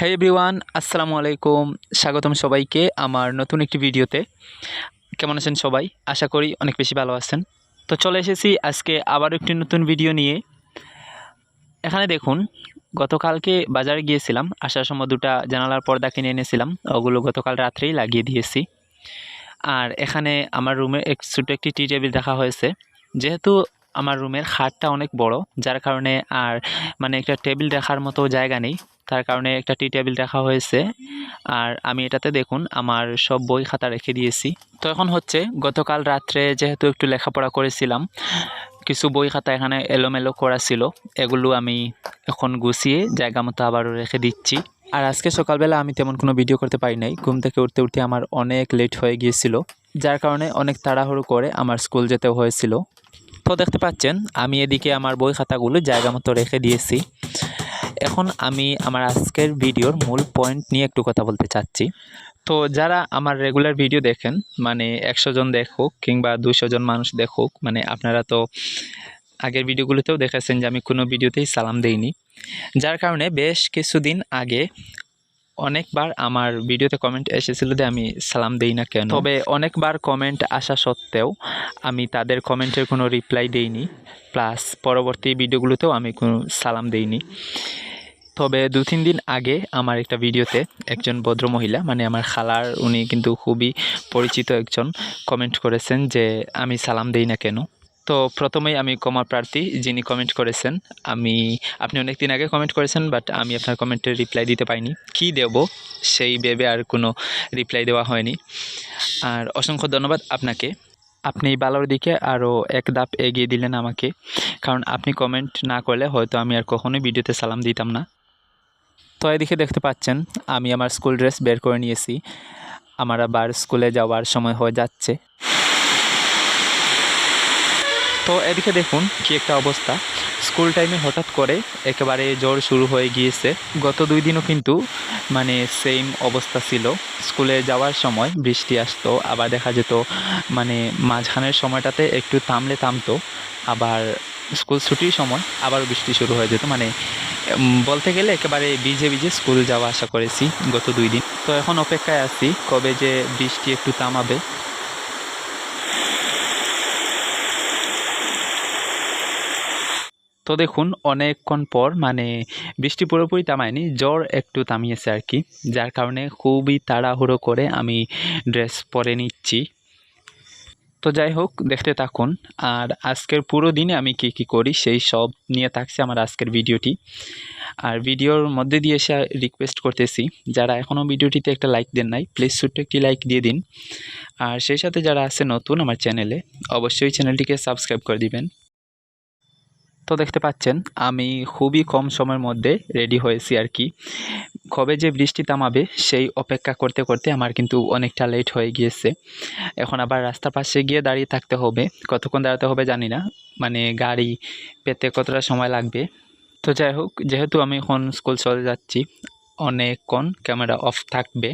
হ্যাঁ এভরিওয়ান আসসালামু আলাইকুম। স্বাগতম সবাইকে আমার নতুন একটি ভিডিওতে। কেমন আছেন সবাই? আশা করি অনেক বেশি ভালো আছেন। তো চলে এসেছি আজকে আবার একটি নতুন ভিডিও নিয়ে। এখানে দেখুন, গতকালকে বাজারে গিয়েছিলাম, আসার সময় দুটা জানালার পর্দা কিনে এনেছিলাম, ওগুলো গতকাল রাত্রেই লাগিয়ে দিয়েছি। আর এখানে আমার রুমে এক ছোটো একটি টি টেবিল রাখা হয়েছে। যেহেতু আমার রুমের খাটটা অনেক বড়, যার কারণে আর মানে একটা টেবিল রাখার মতো জায়গা নেই। তার কারণে একটা টি টেবিল রাখা হয়েছে। আর আমি এটাতে দেখুন, আমার সব বই খাতা রেখে দিয়েছি। তো এখন হচ্ছে, গতকাল রাত্রে যেহেতু একটু লেখাপড়া করেছিলাম, কিছু বই খাতা এখানে এলোমেলো করা ছিল। এগুলো আমি এখন গুছিয়ে জায়গা মতো আবারও রেখে দিচ্ছি। আর আজকে সকালবেলা আমি তেমন কোনো ভিডিও করতে পারি নাই। ঘুম থেকে উঠতে উঠতে আমার অনেক লেট হয়ে গিয়েছিল। যার কারণে অনেক তাড়াহুড়ো করে আমার স্কুল যেতেও হয়েছিল। তো দেখতে পাচ্ছেন, আমি এদিকে আমার বই খাতাগুলো জায়গা মতো রেখে দিয়েছি। এখন আমি আমার আজকের ভিডিওর মূল পয়েন্ট নিয়ে একটু কথা বলতে চাচ্ছি। তো যারা আমার রেগুলার ভিডিও দেখেন মানে একশো জন দেখুক কিংবা দুশো জন মানুষ দেখুক মানে আপনারা তো আগের ভিডিওগুলোতেও দেখেছেন যে আমি কোনো ভিডিওতেই সালাম দেইনি। যার কারণে বেশ কিছুদিন আগে অনেকবার আমার ভিডিওতে কমেন্ট এসেছিল যে আমি সালাম দেই না কেন। তবে অনেকবার কমেন্ট আসা সত্ত্বেও আমি তাদের কমেন্টের কোনো রিপ্লাই দেইনি। প্লাস পরবর্তী ভিডিওগুলোতেও আমি কোনো সালাম দেইনি। তবে দু তিন দিন আগে আমার একটা ভিডিওতে একজন ভদ্র মহিলা মানে আমার খালার, উনি কিন্তু খুবই পরিচিত একজন কমেন্ট করেছেন যে আমি সালাম দেই না কেন। তো প্রথমেই আমি কমা প্রার্থী যিনি কমেন্ট করেছেন, আমি, আপনি অনেক দিন আগে কমেন্ট করেছেন বাট আমি আপনার কমেন্টের রিপ্লাই দিতে পাইনি কি দেব? সেই ভেবে আর কোনো রিপ্লাই দেওয়া হয়নি। আর অসংখ্য ধন্যবাদ আপনাকে। আপনি ভালোর দিকে আরও এক ধাপ এগিয়ে দিলেন আমাকে। কারণ আপনি কমেন্ট না করলে হয়তো আমি আর কখনোই ভিডিওতে সালাম দিতাম না। তো এদিকে দেখতে পাচ্ছেন, আমি আমার স্কুল ড্রেস বের করে নিয়েছি। আমার আবার স্কুলে যাওয়ার সময় হয়ে যাচ্ছে। তো এদিকে দেখুন কি একটা অবস্থা। স্কুল টাইমে হঠাৎ করে একেবারে জ্বর শুরু হয়ে গিয়েছে। গত দুই দিনও কিন্তু মানে সেম অবস্থা ছিল। স্কুলে যাওয়ার সময় বৃষ্টি আসতো, আবার দেখা যেত মানে মাঝখানের সময়টাতে একটু থামলে থামতো, আবার স্কুল ছুটির সময় আবার বৃষ্টি শুরু হয়ে যেত। মানে বলতে গেলে একেবারে ভিজে ভিজে স্কুল যাওয়া আশা করেছি গত দুই দিন। তো এখন অপেক্ষায় আছি কবে যে বৃষ্টি একটু থামাবে। তো দেখুন, অনেকক্ষণ পর মানে বৃষ্টি পুরোপুরি থামায়নি, জ্বর একটু থামিয়েছে আর কি যার কারণে খুবই তাড়াহুড়ো করে আমি ড্রেস পরে নিচ্ছি। তো যাই হোক, দেখতে থাকুন। আর আজকের পুরো দিনে আমি কী কী করি, সেই সব নিয়ে থাকছে আমার আজকের ভিডিওটি। আর ভিডিওর মধ্যে দিয়ে এসে রিকোয়েস্ট করতেছি, যারা এখনও ভিডিওটিতে একটা লাইক দেন নাই প্লিজ ছোট্ট একটি লাইক দিয়ে দিন। আর সেই সাথে যারা আছে নতুন আমার চ্যানেলে অবশ্যই চ্যানেলটিকে সাবস্ক্রাইব করে দিবেন। তো দেখতে পাচ্ছেন, আমি খুবই কম সময়ের মধ্যে রেডি হয়েছি আর কি। কবে যে বৃষ্টি থামাবে, সেই অপেক্ষা করতে করতে আমার কিন্তু অনেকটা লেট হয়ে গিয়েছে। এখন আবার রাস্তার পাশে গিয়ে দাঁড়িয়ে থাকতে হবে। কতক্ষণ দাঁড়াতে হবে জানি না। মানে গাড়ি পেতে কতটা সময় লাগবে? তো যাই হোক, যেহেতু আমি এখন স্কুল চলে যাচ্ছি, অনেকক্ষণ ক্যামেরা অফ থাকবে।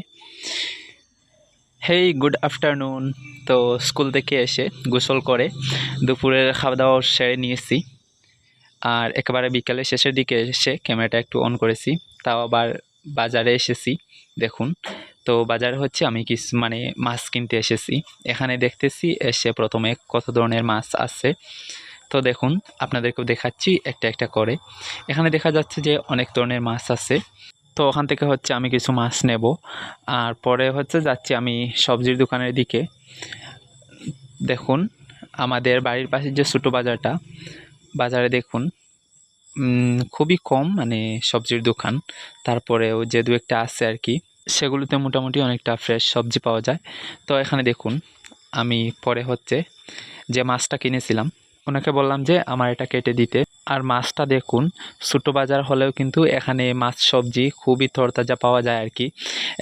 হেই গুড আফটারনুন তো স্কুল থেকে এসে গোসল করে দুপুরের খাওয়া দাওয়া সেরে নিয়েছি। আর একেবারে বিকালে শেষের দিকে এসে ক্যামেরাটা একটু অন করেছি। তাও আবার বাজারে এসেছি, দেখুন। তো বাজারে হচ্ছে আমি কিছু মানে মাছ কিনতে এসেছি। এখানে দেখতেছি এসে প্রথমে কত ধরনের মাছ আছে। তো দেখুন, আপনাদেরকেও দেখাচ্ছি একটা একটা করে। এখানে দেখা যাচ্ছে যে অনেক ধরনের মাছ আছে। তো ওখান থেকে হচ্ছে আমি কিছু মাছ নেব। আর পরে হচ্ছে যাচ্ছি আমি সবজির দোকানের দিকে। দেখুন, আমাদের বাড়ির পাশে যে ছোটো বাজারটা বাজারে দেখুন খুবই কম মানে সবজির দোকান। তারপরেও যে দু একটা আছে আর কি, সেগুলোতে মোটামুটি অনেকটা ফ্রেশ সবজি পাওয়া যায়। তো এখানে দেখুন, আমি পরে হচ্ছে যে মাছটা কিনেছিলাম, ওনাকে বললাম যে আমার এটা কেটে দিতে। আর মাছটা দেখুন, ছোটো বাজার হলেও কিন্তু এখানে মাছ, সবজি খুবই তরতাজা পাওয়া যায় আর কি।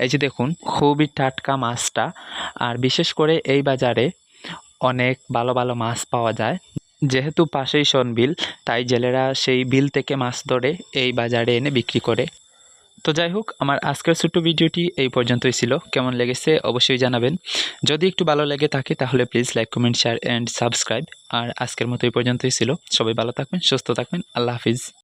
এই যে দেখুন, খুবই টাটকা মাছটা। আর বিশেষ করে এই বাজারে অনেক ভালো ভালো মাছ পাওয়া যায়। যেহেতু পাশেই সনবিল, তাই জেলেরা সেই বিল থেকে মাছ ধরে এই বাজারে এনে বিক্রি করে। তো যাই হোক, আমার আজকের ছোট্ট ভিডিওটি এই পর্যন্তই ছিল। কেমন লেগেছে অবশ্যই জানাবেন। যদি একটু ভালো লেগে থাকে, তাহলে please like comment share and subscribe আর আজকের মতো এই পর্যন্তই ছিল। সবাই ভালো থাকবেন, সুস্থ থাকবেন। আল্লাহ হাফিজ।